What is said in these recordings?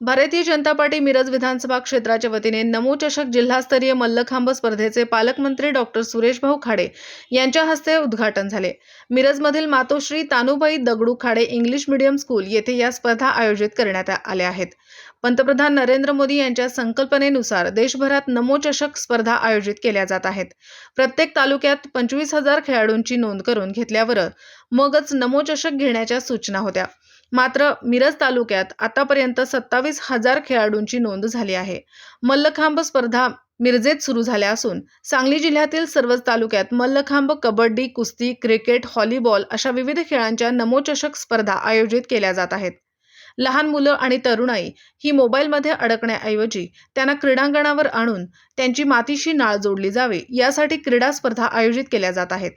Bharatiya Janata party Miraj विधानसभा क्षेत्राच्या वतीने नमो चषक जिल्हास्तरीय मल्लखांब स्पर्धेचे पालकमंत्री डॉक्टर सुरेशभाऊ खाडे यांच्या हस्ते उद्घाटन झाले. मिरजमधील Matoshri Tanubai Dagdu Khade English medium school येथे या स्पर्धा आयोजित करण्यात आल्या आहेत. पंतप्रधान नरेंद्र मोदी यांच्या संकल्पनेनुसार देशभरात नमोचषक स्पर्धा आयोजित केल्या जात आहेत. प्रत्येक तालुक्यात पंचवीस हजार खेळाडूंची नोंद करून घेतल्यावर मगच नमोचषक घेण्याच्या सूचना होत्या. मात्र मिरज तालुक्यात आतापर्यंत सत्तावीस हजार खेळाडूंची नोंद झाली आहे. मल्लखांब स्पर्धा मिरजेत सुरू झाल्या असून सांगली जिल्ह्यातील सर्वच तालुक्यात मल्लखांब कबड्डी कुस्ती क्रिकेट हॉलीबॉल अशा विविध खेळांच्या नमोचषक स्पर्धा आयोजित केल्या जात आहेत. लहान मुलं आणि तरुणाई ही मोबाईलमध्ये अडकण्याऐवजी त्यांना क्रीडांगणावर आणून त्यांची मातीशी नाळ जोडली जावी यासाठी क्रीडा स्पर्धा आयोजित केल्या जात आहेत.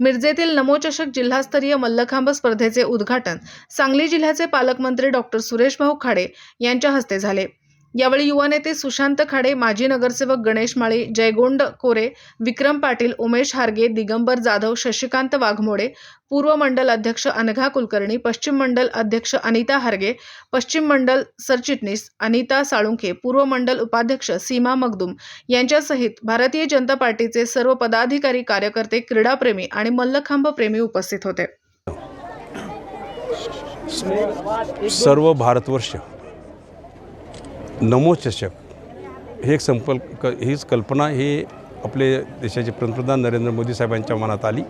मिरजेतील नमोचषक जिल्हास्तरीय मल्लखांब स्पर्धेचे उद्घाटन सांगली जिल्ह्याचे पालकमंत्री डॉक्टर सुरेशभाऊ खाडे यांच्या हस्ते झाले. यावेळी युवा नेते सुशांत खाडे माजी नगरसेवक गणेश माळी जयगोंड कोरे विक्रम पाटील उमेश हारगे दिगंबर जाधव शशिकांत वाघमोडे पूर्व मंडल अध्यक्ष अनघा कुलकर्णी पश्चिम मंडल अध्यक्ष अनिता हारगे पश्चिम मंडल सरचिटणीस अनिता साळुंखे पूर्व मंडल उपाध्यक्ष सीमा मगदुम यांच्यासहित भारतीय जनता पार्टीचे सर्व पदाधिकारी कार्यकर्ते क्रीडाप्रेमी आणि मल्लखांब प्रेमी उपस्थित होते. सर्व भारतवर्ष नमोचषक. हे एक क हीच कल्पना ही आपले देशाचे पंतप्रधान नरेंद्र मोदी साहेबांच्या मनात आली.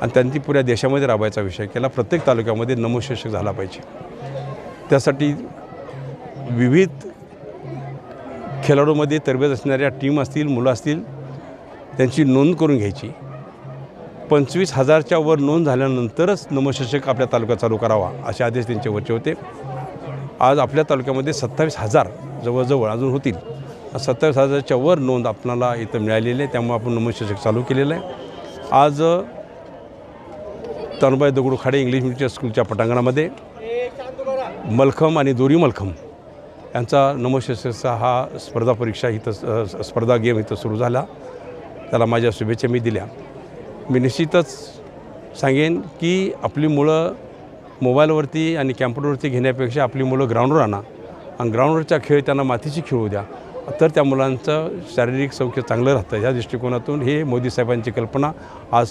आणि त्यांनी पुऱ्या देशामध्ये राबायचा विषय केला. प्रत्येक तालुक्यामध्ये नमोचषक झाला पाहिजे. त्यासाठी विविध खेळाडूमध्ये तरबेज असणाऱ्या टीम असतील मुलं असतील त्यांची नोंद करून घ्यायची. पंचवीस हजारच्या वर नोंद झाल्यानंतरच नमोशषक आपल्या तालुक्यात चालू करावा असे आदेश त्यांचे वरचे होते. आज आपल्या तालुक्यामध्ये सत्तावीस हजार जवळजवळ अजून होतील. सत्तावीस हजारच्या वर नोंद आपणाला इथं मिळालेली आहे त्यामुळे आपण नमोशषक चालू केलेलं आहे. आज तनुबाई दगडू खाडे इंग्लिश मिडियम स्कूलच्या पटांगणामध्ये मलखम आणि दोरी मलखम यांचा नमोशषकचा हा स्पर्धा परीक्षा इथं स्पर्धा गेम इथं सुरू झाला. त्याला माझ्या शुभेच्छा मी दिल्या. मी निश्चितच सांगेन की आपली मुलं मोबाईलवरती आणि कॅम्प्युटरवरती घेण्यापेक्षा आपली मुलं ग्राउंडवर आणा. आणि ग्राउंडवरचा खेळ त्यांना मातीची खेळू द्या. तर त्या मुलांचं शारीरिक सौख्य चांगलं राहतं. या दृष्टिकोनातून हे मोदी साहेबांची कल्पना आज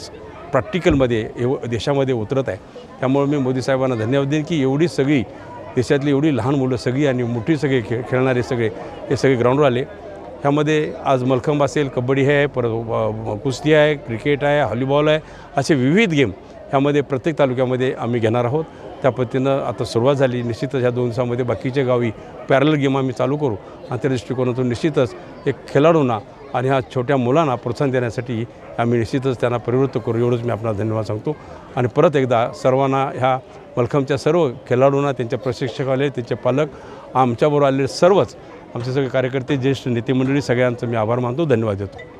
प्रॅक्टिकलमध्ये एव देशामध्ये उतरत आहे. त्यामुळे मी मोदी साहेबांना धन्यवाद देईन की एवढी सगळी देशातली एवढी लहान मुलं सगळी आणि मोठी सगळे खेळ खेळणारे सगळे हे सगळे ग्राउंडवर आले. ह्यामध्ये आज मलखंब असेल कबड्डी आहे परत कुस्ती आहे क्रिकेट आहे हॉलीबॉल आहे असे विविध गेम ह्यामध्ये प्रत्येक तालुक्यामध्ये आम्ही घेणार आहोत. त्या पद्धतीनं आता सुरुवात झाली. निश्चितच ह्या दोन दिवसामध्ये बाकीच्या गावी पॅरल गेम आम्ही चालू करू. आणि त्या दृष्टिकोनातून निश्चितच एक खेळाडूंना आणि ह्या छोट्या मुलांना प्रोत्साहन देण्यासाठी आम्ही निश्चितच त्यांना प्रवृत्त करू. एवढंच मी आपला धन्यवाद सांगतो. आणि परत एकदा सर्वांना ह्या मलखमच्या सर्व खेळाडूंना त्यांच्या प्रशिक्षक आले त्यांचे पालक आमच्याबरोबर आलेले सर्वच आमचे सगळे कार्यकर्ते ज्येष्ठ नेते मंडळी सगळ्यांचं मी आभार मानतो. धन्यवाद देतो.